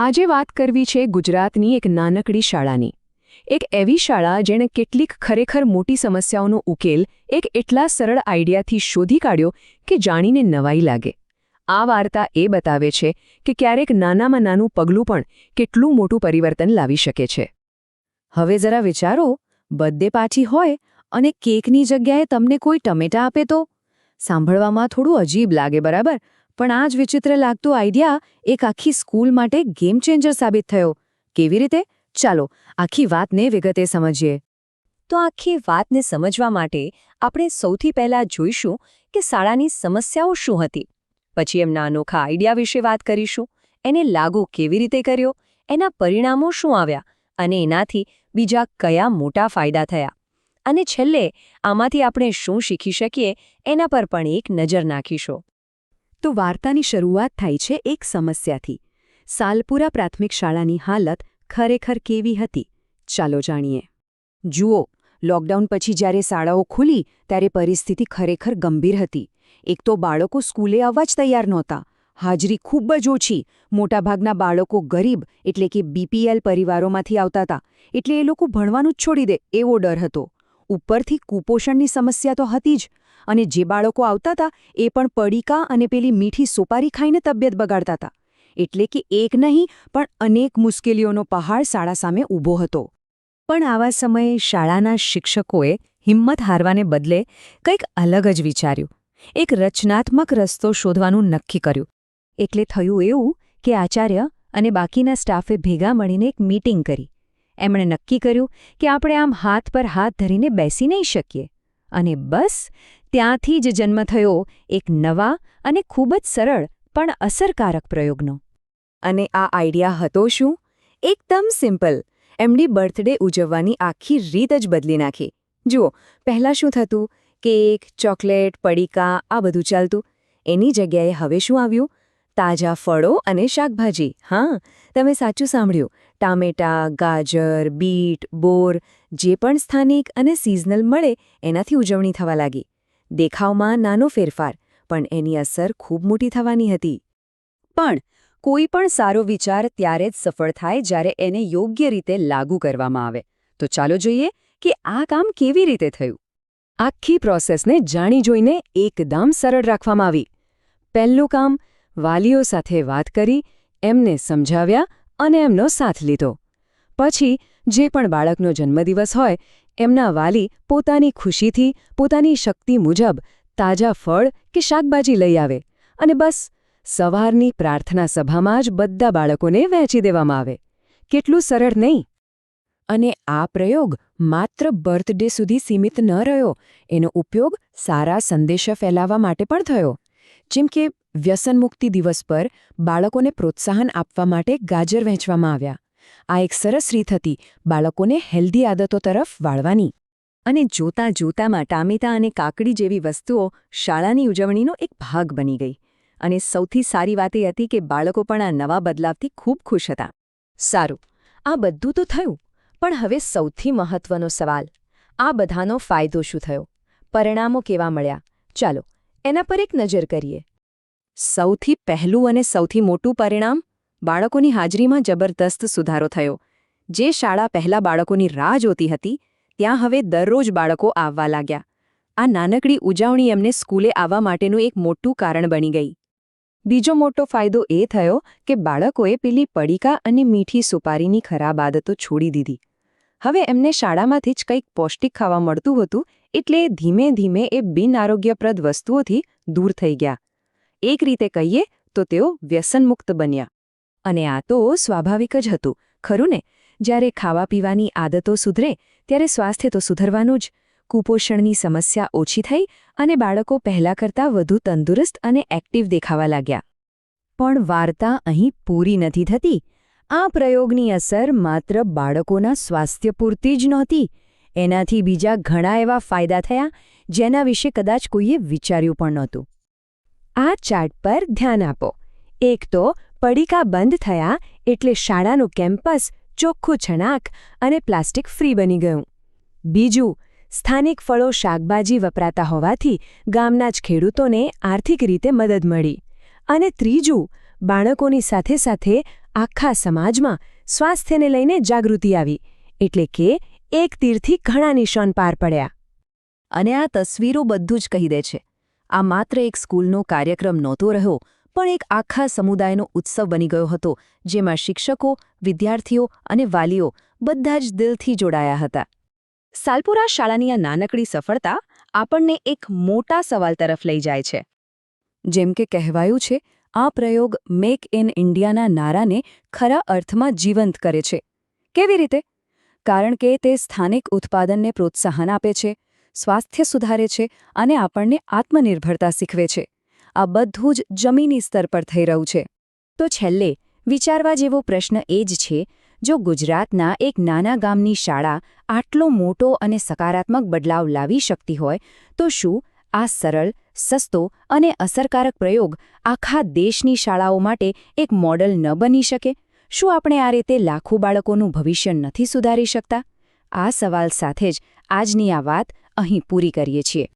આજે વાત કરવી છે ગુજરાતની એક નાનકડી શાળાની. એક એવી શાળા જેણે કેટલીક ખરેખર મોટી સમસ્યાઓનો ઉકેલ એક એટલા સરળ આઈડિયાથી શોધી કાઢ્યો કે જાણીને નવાઈ લાગે. આ વાર્તા એ બતાવે છે કે ક્યારેક નાનામાં નાનું પગલું પણ કેટલું મોટું પરિવર્તન લાવી શકે છે. હવે જરા વિચારો, બર્થડે પાછી હોય અને કેકની જગ્યાએ તમને કોઈ ટમેટા આપે તો? સાંભળવામાં થોડું અજીબ લાગે, બરાબર? પણ આ જ વિચિત્ર લાગતો આઈડિયા એક આખી સ્કૂલ માટે ગેમ ચેન્જર સાબિત થયો. કેવી રીતે? ચાલો, આખી વાતને વિગતે સમજીએ. તો આખી વાતને સમજવા માટે આપણે સૌથી પહેલા જોઈશું કે શાળાની સમસ્યાઓ શું હતી. પછી એમના અનોખા આઈડિયા વિશે વાત કરીશું. એને લાગુ કેવી રીતે કર્યો? એના પરિણામો શું આવ્યા? અને એનાથી બીજા કયા મોટા ફાયદા થયા? અને છેલ્લે આમાંથી આપણે શું શીખી શકીએ એના પર પણ એક નજર નાખીશું. તો વાર્તાની શરૂઆત થાય છે એક સમસ્યાથી. સાલપુરા પ્રાથમિક શાળાની હાલત ખરેખર કેવી હતી? ચાલો જાણીએ. જુઓ, લોકડાઉન પછી જ્યારે શાળાઓ ખુલી, ત્યારે પરિસ્થિતિ ખરેખર ગંભીર હતી. એક તો બાળકો સ્કૂલે આવવા જ તૈયાર નહોતા. હાજરી ખૂબ જ ઓછી. મોટાભાગના બાળકો ગરીબ, એટલે કે બીપીએલ પરિવારોમાંથી આવતા હતા. એટલે એ લોકો ભણવાનું જ છોડી દે, એવો ડર હતો. ઉપરથી કુપોષણની સમસ્યા તો હતી જ અને જે બાળકો આવતા હતા એ પણ પડીકા અને પેલી મીઠી સોપારી ખાઈને તબિયત બગાડતા હતા એટલે કે એક નહીં, પણ અનેક મુશ્કેલીઓનો પહાડ શાળા સામે ઊભો હતો. પણ આવા સમયે શાળાના શિક્ષકોએ હિંમત હારવાને બદલે કંઈક અલગ જ વિચાર્યું. એક રચનાત્મક રસ્તો શોધવાનું નક્કી કર્યું. એટલે થયું એવું કે આચાર્ય અને બાકીના સ્ટાફે ભેગા મળીને એક મીટિંગ કરી. એમણે નક્કી કર્યું કે આપણે આમ હાથ પર હાથ ધરીને બેસી નહીં શકીએ. અને બસ, ત્યાંથી જ જન્મ થયો એક નવા અને ખૂબ જ સરળ પણ અસરકારક પ્રયોગનો. અને આ આઈડિયા હતો શું? એકદમ સિમ્પલ. એમની બર્થડે ઉજવવાની આખી રીત જ બદલી નાખી. જુઓ, પહેલાં શું થતું? કેક, ચોકલેટ, પડીકા, આ બધું ચાલતું. એની જગ્યાએ હવે શું આવ્યું? તાજા ફળો અને શાકભાજી. હા, તમે સાચું સાંભળ્યું. ટામેટા, ગાજર, બીટ, બોર, જે પણ સ્થાનિક અને સિઝનલ મળે, એનાથી ઉજવણી થવા લાગી. દેખાવમાં નાનો ફેરફાર, પણ એની અસર ખૂબ મોટી થવાની હતી. પણ, કોઈ પણ સારો વિચાર ત્યારે જ સફળ થાય જ્યારે એને યોગ્ય રીતે લાગુ કરવામાં આવે. તો ચાલો જોઈએ કે આ કામ કેવી રીતે થયું. આખી પ્રોસેસને જાણી જોઈને એકદમ સરળ રાખવામાં આવી. પહેલું કામ વાલીઓ સાથે વાત કરી, એમને સમજાવ્યા અને એમનો સાથ લીધો. પછી, જે પણ બાળકનો જન્મદિવસ હોય, એમના વાલી પોતાની ખુશીથી, પોતાની શક્તિ મુજબ તાજા ફળ કે શાકભાજી લઈ આવે અને બસ, સવારની પ્રાર્થના સભામાં જ બધા બાળકોને વહેંચી દેવામાં આવે. કેટલું સરળ નહીં. અને આ પ્રયોગ માત્ર બર્થડે સુધી સીમિત ન રહ્યો, એનો ઉપયોગ સારા સંદેશા ફેલાવવા માટે પણ થયો. જેમ કે વ્યસનમુક્તિ દિવસ પર બાળકોને પ્રોત્સાહન આપવા માટે ગાજર વહેંચવામાં આવ્યા. આ એક સરસ રીત હતી બાળકોને હેલ્ધી આદતો તરફ વાળવાની. અને જોતા જોતામાં ટામેટા અને કાકડી જેવી વસ્તુઓ શાળાની ઉજવણીનો એક ભાગ બની ગઈ. અને સૌથી સારી વાત એ હતી કે બાળકો પણ આ નવા બદલાવથી ખૂબ ખુશ હતા. સારું, આ બધું તો થયું, પણ હવે સૌથી મહત્વનો સવાલ, આ બધાનો ફાયદો શું થયો? પરિણામો કેવા મળ્યા? ચાલો, એના પર એક નજર કરીએ. સૌથી પહેલું અને સૌથી મોટું પરિણામ? બાળકોની હાજરીમાં જબરદસ્ત સુધારો થયો. જે શાળા પહેલા બાળકોની રાહ જોતી હતી, ત્યાં હવે દરરોજ બાળકો આવવા લાગ્યા. આ નાનકડી ઉજવણી એમને સ્કૂલે આવવા માટેનું એક મોટું કારણ બની ગઈ. બીજો મોટો ફાયદો એ થયો કે બાળકોએ પેલી પડીકા અને મીઠી સુપારીની ખરાબ આદતો છોડી દીધી. હવે એમને શાળામાંથી જ કંઈક પૌષ્ટિક ખાવા મળતું હતું, એટલે ધીમે ધીમે એ બિનઆરોગ્યપ્રદ વસ્તુઓથી દૂર થઈ ગયા. એક રીતે કહીએ તો તેઓ વ્યસનમુક્ત બન્યા. અને આ તો સ્વાભાવિક જ હતું, ખરું ને? જ્યારે ખાવા પીવાની આદતો સુધરે, ત્યારે સ્વાસ્થ્ય તો સુધરવાનું જ. કુપોષણની સમસ્યા ઓછી થઈ અને બાળકો પહેલા કરતાં વધુ તંદુરસ્ત અને એક્ટિવ દેખાવા લાગ્યા. પણ વાર્તા અહીં પૂરી નથી થતી. આ પ્રયોગની અસર માત્ર બાળકોના સ્વાસ્થ્ય પૂરતી જ નહોતી. એનાથી બીજા ઘણા એવા ફાયદા થયા, જેના વિશે કદાચ કોઈએ વિચાર્યું પણ નહોતું. આ ચાર્ટ પર ધ્યાન આપો. એક તો પડીકા બંધ થયા એટલે શાળાનું કેમ્પસ ચોખ્ખું છણાક અને પ્લાસ્ટિક ફ્રી બની ગયું. બીજું, સ્થાનિક ફળો શાકભાજી વપરાતા હોવાથી ગામના જ ખેડૂતોને આર્થિક રીતે મદદ મળી. અને ત્રીજું, બાળકોની સાથે સાથે આખા સમાજમાં સ્વાસ્થ્યને લઈને જાગૃતિ આવી, એટલે કે એક તીરથી ઘણા નિશાન પાર પડ્યા. અને આ તસવીરો બધું જ કહી દે છે. આ માત્ર એક સ્કૂલનો કાર્યક્રમ નહોતો રહ્યો, પણ એક આખા સમુદાયનો ઉત્સવ બની ગયો હતો, જેમાં શિક્ષકો, વિદ્યાર્થીઓ અને વાલીઓ બધા જ દિલથી જોડાયા હતા. સાલપુરા શાળાની આ નાનકડી સફળતા આપણને એક મોટા સવાલ તરફ લઈ જાય છે. જેમ કે કહેવાયું છે, આ પ્રયોગ મેક ઇન ઇન્ડિયાના નારાને ખરા અર્થમાં જીવંત કરે છે. કેવી રીતે? કારણ કે તે સ્થાનિક ઉત્પાદનને પ્રોત્સાહન આપે છે સ્વાસ્થ્ય સુધારે છે અને આપણને આત્મનિર્ભરતા શીખવે છે. આ બધું જ જમીની સ્તર પર થઈ રહ્યું છે. તો છેલ્લે, વિચારવા જેવો પ્રશ્ન એ જ છે, જો ગુજરાતના એક નાના ગામની શાળા આટલો મોટો અને સકારાત્મક બદલાવ લાવી શકતી હોય, તો શું આ સરળ, સસ્તો અને અસરકારક પ્રયોગ આખા દેશની શાળાઓ માટે એક મોડલ ન બની શકે? શું આપણે આ રીતે લાખો બાળકોનું ભવિષ્ય નથી સુધારી શકતા? આ સવાલ સાથે જ આજની આ વાત અહીં પૂરી કરીએ છીએ.